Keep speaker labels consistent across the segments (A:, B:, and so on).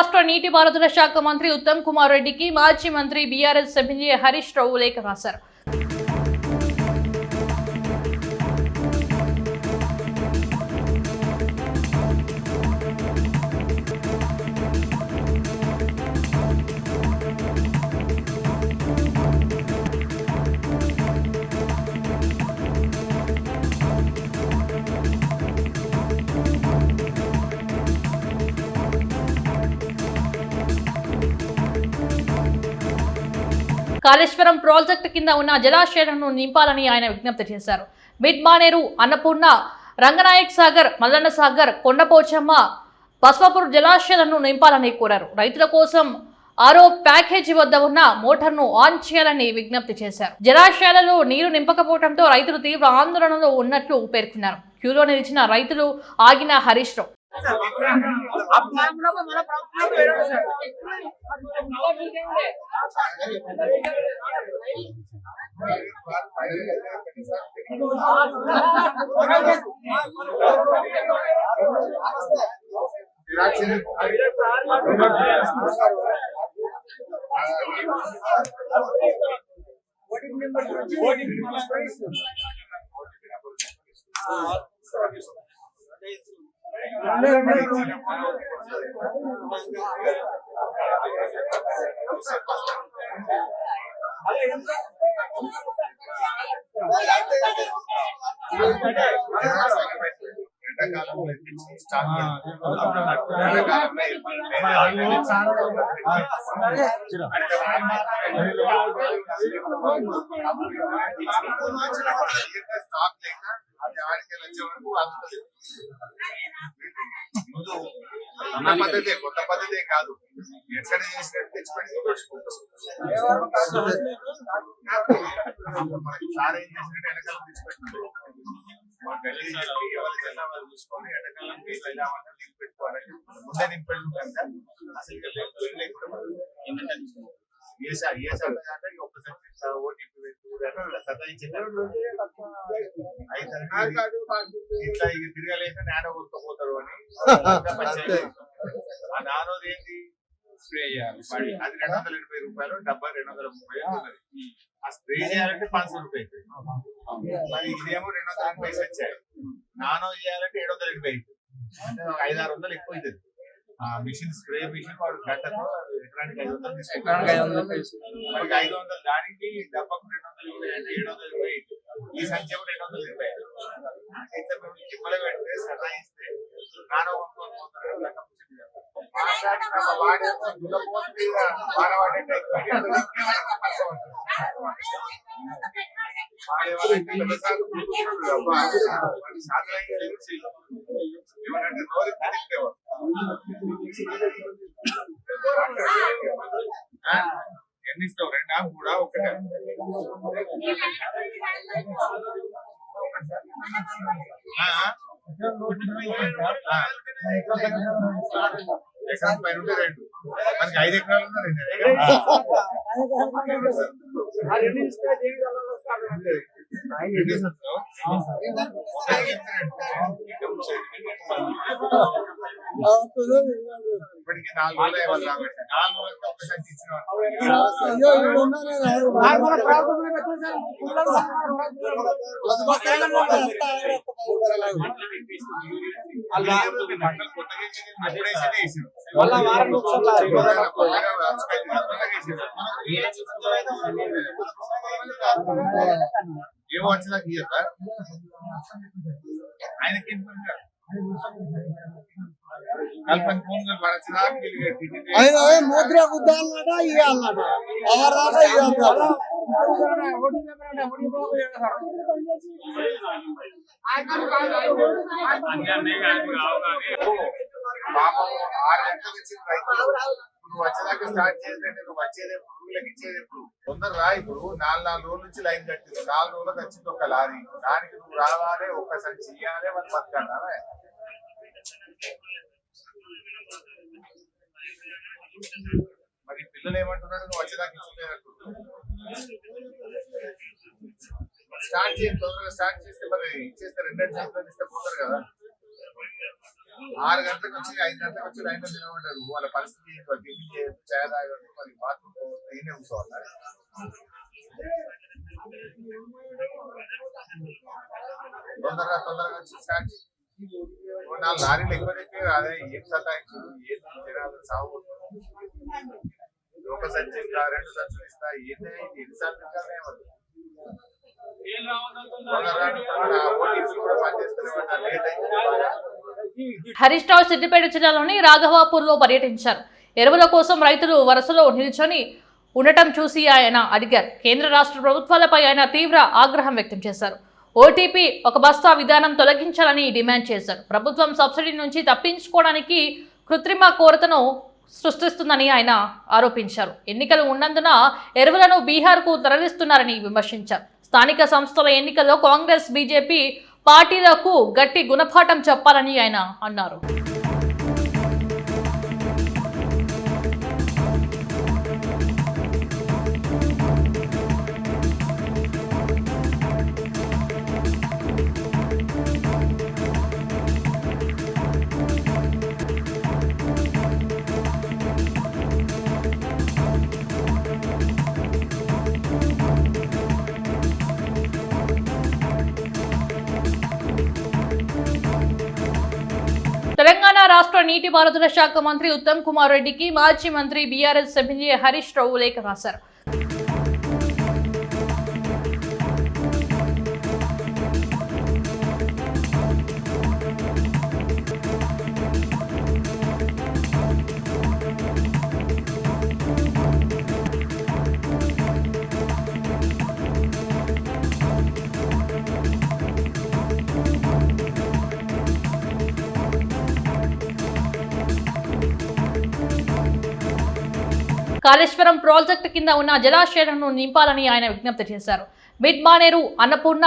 A: రాష్ట్ర నీటిపారుదల శాఖ మంత్రి ఉత్తమ్ కుమార్ రెడ్డికి మాజీ మంత్రి బీఆర్ఎస్ ఎమ్మెల్యే హరీష్ రావు లేఖ రాశారు. కాళేశ్వరం ప్రాజెక్టు కింద ఉన్న జలాశయాలను నింపాలని ఆయన విజ్ఞప్తి చేశారు. మిడ్ మానేరు అన్నపూర్ణ రంగనాయక్ సాగర్ మల్లన్న సాగర్ కొండపోచమ్మ బస్వాపూర్ జలాశయాలను నింపాలని కోరారు. రైతుల కోసం ఆరో ప్యాకేజీ వద్ద ఉన్న మోటార్ను ఆన్ చేయాలని విజ్ఞప్తి చేశారు. జలాశయాలలో నీరు నింపకపోవడంతో రైతులు తీవ్ర ఆందోళనలో ఉన్నట్లు పేర్కొన్నారు. క్యూలో నిలిచిన రైతులు ఆగిన Harish Rao. What do you remember? What do you remember?
B: కొత్త పద్ధతి కొత్త పద్ధతి కాదు ఎక్కడ సార్ ఏం చేసినట్టు మా గల్లీ చెప్పి ఎవరి జిల్లా వాళ్ళు చూసుకొని వెనకాల నీళ్ళు అయినా వంట నీళ్ళు పెట్టుకోవాలని ముందే నింపెళ్ళు కనుక అసలు వెళ్ళలేకుండా. ఏ సార్ ఏ సార్ కాక ఒక్కసారి ఓటీపీ సతాయించారు ఇట్లా ఇక తిరగలేక నానో కొట్టుకుపోతాడు అని. ఆ నానోది ఏంటి స్ప్రే చేయాలి పడి. అది రెండు వందల ఎనభై రూపాయలు డబ్బా రెండు వందల ముప్పై ఉన్నది ఆ స్ప్రే చేయాలంటే పాంచ్ రూపాయలు మరి ఇదేమో రెండు వందల ఎనభై వచ్చాయి. నానో చేయాలంటే ఏడు వందల ఎనభై ఐదు. ఆరు వందలు ఎక్కువ అవుతుంది. ఆ మిషన్ స్ప్రే మిషన్ వాడు గంటకు ఎకరానికి ఐదు వందలు తీసుకుంటారు ఐదు వందలు దానికి డబ్బాకు రెండు వందలు ఇరవై అంటే ఏడు వందలు ఇరవై ఈ సంఖ్య రెండు వందలు ఇరవై అయితే మేము కిమ్మల పెడితే సతాయిస్తే నానో కొనుక్కొని పోతారు. ఎన్ని ఇస్తావు రెండా కూడా ఒకటే ఆ ఆ. ఎకరం పైన ఉంటే రెండు. మనకి ఐదు ఎకరాలు ఉన్నా రెండు. ఎకరాలు. ఎన్ని ఇస్తావు? ఒకటి ఇప్పటికి నాలుగు రోజులు అయ్యేవాళ్ళు కాబట్టి నాలుగు రోజులకి ఒక్కసారి ఇచ్చిన పంటలు కొత్తగా వేసింది, అప్పుడే వేసిందే వేసింది.
C: మళ్ళా వారం ఒకసారి
B: కొత్తగా కొత్తగా వేసింది. ఏమో వచ్చినా తీయదా ఆయనకి
C: ఆయన ముద్ర గుద్దాలన్నట ఇవ్వాలన్నట ఎవరాక ఇవ్వాలి
B: పాపం ఆరు గంటలకు వచ్చిన రైతులు నువ్వు వచ్చేదాకా స్టార్ట్ చేయాలంటే నువ్వు వచ్చేది ఎప్పుడు వీళ్ళకి ఇచ్చేది ఎప్పుడు తొందర రా ఇప్పుడు నాలుగు నాలుగు రోజుల నుంచి లైన్ కట్టింది నాలుగు రోజులకు వచ్చింది ఒక లారీ. దానికి నువ్వు రావాలి ఒక్కసారి చెయ్యాలి వాళ్ళు బతకాలి మరి పిల్లలు ఏమంటున్నారు నువ్వు వచ్చేదాకా స్టార్ట్ చేయండి తొందరగా స్టార్ట్ చేస్తే మరి ఇచ్చేస్తే రెండు చేతులు ఇస్తే పోతారు కదా. ఆరు గంటలకు వచ్చి ఐదు గంటలకు వచ్చి లైన్లో నిలబడ్డారు. వాళ్ళ పరిస్థితి ఏంటో టిఫిన్ చేయదు చాయ్ తాగదు మరి బాత్రూమ్ నేనే కూర్చోవాలి? తొందరగా తొందరగా వచ్చి స్టార్ట్ నా నాలుగు లారీలు ఎక్కువ తెప్పి అదే ఏం సతాయించు ఏం జనాలు సాగు ఒక సంచి రెండు సంచులు ఇస్తా ఏంటి ఎన్నిసార్లు
A: హరీష్ రావు సిద్దిపేట జిల్లాలోని రాఘవాపూర్లో పర్యటించారు. ఎరువుల కోసం రైతులు వరుసలో నిల్చొని ఉండటం చూసి ఆయన అడిగారు. కేంద్ర రాష్ట్ర ప్రభుత్వాలపై ఆయన తీవ్ర ఆగ్రహం వ్యక్తం చేశారు. ఓటీపీ ఒక బస్తా విధానం తొలగించాలని డిమాండ్ చేశారు. ప్రభుత్వం సబ్సిడీ నుంచి తప్పించుకోవడానికి కృత్రిమ కోరతను సృష్టిస్తుందని ఆయన ఆరోపించారు. ఎన్నికలు ఉన్నందున ఎరువులను బీహార్కు తరలిస్తున్నారని విమర్శించారు. స్థానిక సంస్థల ఎన్నికల్లో కాంగ్రెస్ బీజేపీ పార్టీలకు గట్టి గుణపాఠం చెప్పాలని ఆయన అన్నారు. తెలంగాణ రాష్ట్ర నీటిపారుదల శాఖ మంత్రి ఉత్తమ్ కుమార్ రెడ్డికి మాజీ మంత్రి బీఆర్ఎస్ ఎమ్మెల్యే హరీష్ రావు లేఖ రాశారు. కాళేశ్వరం ప్రాజెక్టు కింద ఉన్న జలాశయాలను నింపాలని ఆయన విజ్ఞప్తి చేశారు. మిడ్ మానేరు అన్నపూర్ణ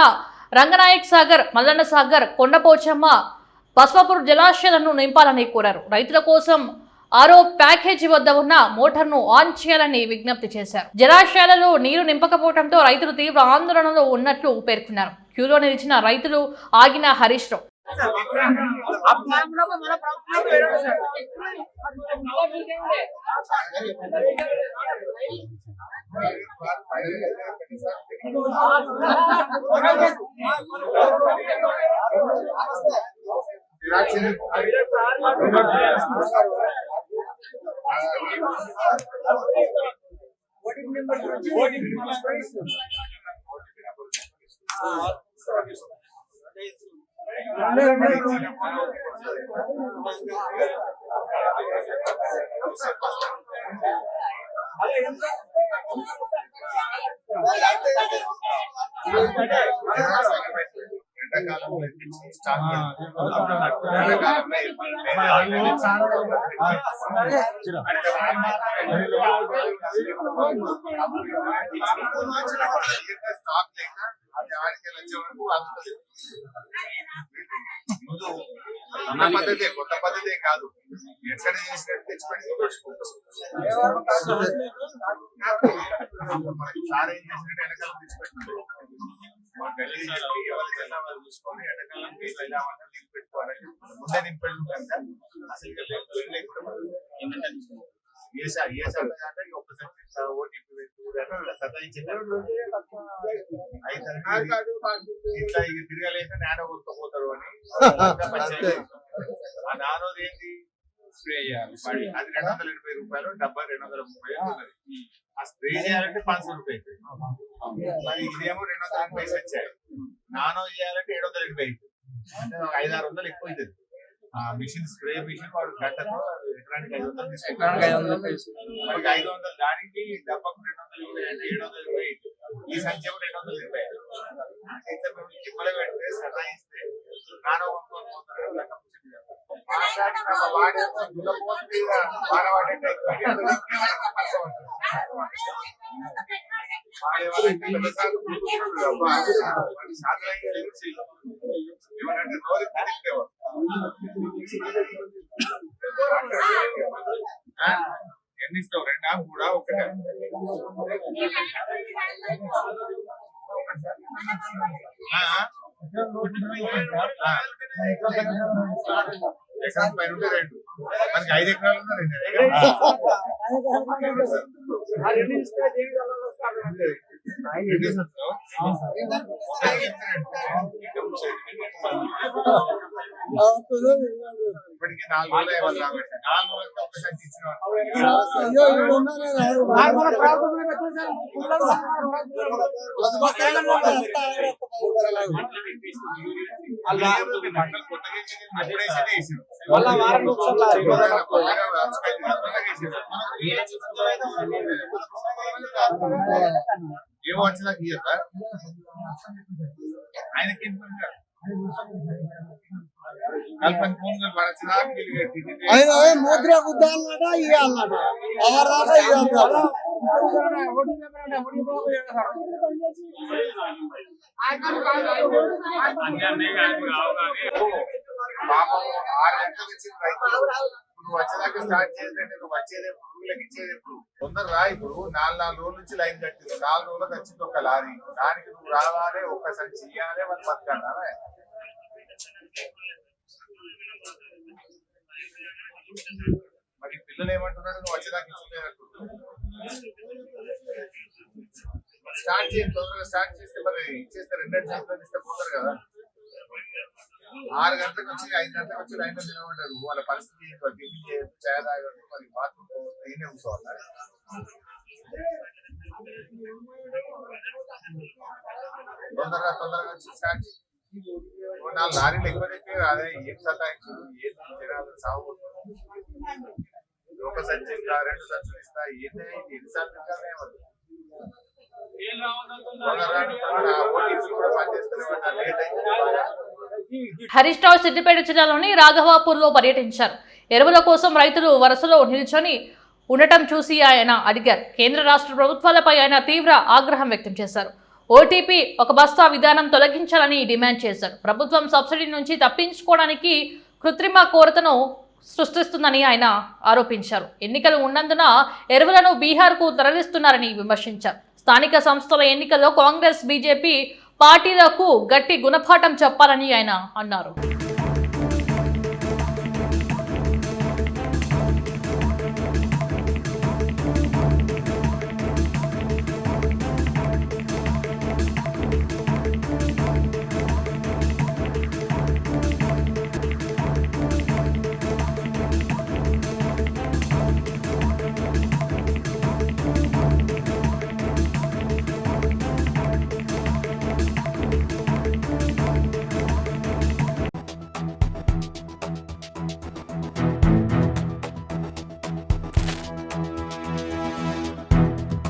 A: రంగనాయక్ సాగర్ మల్లన్న సాగర్ కొండపోచమ్మ బస్వాపూర్ జలాశయాలను నింపాలని కోరారు. రైతుల కోసం ఆరో ప్యాకేజీ వద్ద ఉన్న మోటార్ను ఆన్ చేయాలని విజ్ఞప్తి చేశారు. జలాశయాలలో నీరు నింపకపోవడంతో రైతులు తీవ్ర ఆందోళనలో ఉన్నట్లు పేర్కొన్నారు. క్యూలో నిలిచిన రైతులు ఆగిన Harish Rao.
B: What do you mean by what do you mean by పెడతాం. ఎండాకాలంలో స్టాక్ లేక అది ఆడికి వచ్చే వరకు ఆగుతుంది. ముందు కొత్త పద్ధతి కొత్త పద్ధతి కాదు ఎక్కడ చేసినట్టు తెచ్చిపెట్టి మనకి సార్ ఏం చేసినట్టు వెనకాల తెచ్చిపెట్టారు చూసుకొని ఎండాకాలం నీళ్ళు వెళ్ళామంటే నీళ్ళు పెట్టుకోవాలని. ముందే నింపెళ్ళు కనుక అసలు మనం ఏ సార్ ఏ సార్ ఒక్కసారి ఓటీపీ ఇట్లా ఇక తిరగలేక నానో కొట్టుకుపోతాడు అని. ఆ నానోది ఏంటి? స్ప్రే చేయాలి అది రెండు వందల ఎనభై రూపాయలు డబ్బా రెండు వందల ముప్పై ఆ స్ప్రే చేయాలంటే పాంచ్ రూపాయలు మరి ఇదేమో రెండు వందల ఎనభై వచ్చాయి నానో చేయాలంటే ఏడు వందల ఎనభై ఐదు ఆరు వందలు ఎక్కువ అవుతుంది ఆ మిషన్ స్ప్రే మిషన్ వాడు గంటతో ఎకరానికి ఐదు వందలు తీసుకుంటారు ఐదు వందలు దానికి డబ్బకు రెండు వందలు ఇరవై ఏడు వందలు ఇరవై ఈ సంఖ్య రెండు వందలు ఇరవై అయితే మేము జిమ్మలు పెడితే సదా ఇస్తే నానో కొనుక్కొని పోతారు లెక్క వాడే వాడవాడే ఎన్ని ఇస్తావు రెండా మూడా ఒకటే ఆ? ఆ. ఎకరం పైన ఉంటే రెండు మనకి ఐదు
D: మళ్ళా వారం.
B: ఏమో వచ్చినా తీయద్దా? ఆయనకి
C: ఆయన ముద్ర గుద్దాలన్నట ఇవ్వాలన్నట ఎవరాక ఇవ్వాలి
B: పాపం ఆరు గంటలకు వచ్చిన రైతులు నువ్వు వచ్చేదాకా స్టార్ట్ చేయాలంటే నువ్వు వచ్చేది ఎప్పుడు ఇచ్చేది ఎప్పుడు తొందర రా ఇప్పుడు. నాలుగు నాలుగు రోజుల నుంచి లైన్ కట్టింది. నాలుగు రోజులకు వచ్చింది ఒక లారీ. దానికి నువ్వు రావాలి ఒక్కసారి చెయ్యాలి వాళ్ళు బతకాలి. మరి పిల్లలు ఏమంటున్నారు నువ్వు వచ్చేదాకా ఇచ్చుకోలేదు స్టార్ట్ చేయండి తొందరగా స్టార్ట్ చేస్తే మరి ఇచ్చేస్తే రెండు రెండు చేతులు ఇస్తే పోతారు కదా. ఆరు గంటలకు వచ్చి ఐదు గంటలకు వచ్చి లైన్లో నిలబడ్డారు. వాళ్ళ పరిస్థితి ఏంటో టిఫిన్ చేయదు చాయ్ తాగదు మరి బాత్రూమ్ నేనే కూర్చోవాలి? తొందరగా తొందరగా వచ్చి స్టార్ట్ చేయండి లారీలు ఎక్కువ తెప్పి అదే ఏం సతాయించు? ఏం జనాలు సాగు ఒక సంచి ఇస్తా రెండు సంచులు ఇస్తా ఏంటి ఎన్నిసార్లు
A: హరీష్ రావు సిద్దిపేట జిల్లాలోని రాఘవాపూర్లో పర్యటించారు. ఎరువుల కోసం రైతులు వరుసలో నిల్చొని ఉండటం చూసి ఆయన అడిగారు. కేంద్ర రాష్ట్ర ప్రభుత్వాలపై ఆయన తీవ్ర ఆగ్రహం వ్యక్తం చేశారు. ఓటీపీ ఒక బస్తా విధానం తొలగించాలని డిమాండ్ చేశారు. ప్రభుత్వం సబ్సిడీ నుంచి తప్పించుకోవడానికి కృత్రిమ కోరతను సృష్టిస్తుందని ఆయన ఆరోపించారు. ఎన్నికలు ఉన్నందున ఎరువులను బీహార్కు తరలిస్తున్నారని విమర్శించారు. స్థానిక సంస్థల ఎన్నికల్లో కాంగ్రెస్ బీజేపీ పార్టీలకు గట్టి గుణపాఠం చెప్పాలని ఆయన అన్నారు.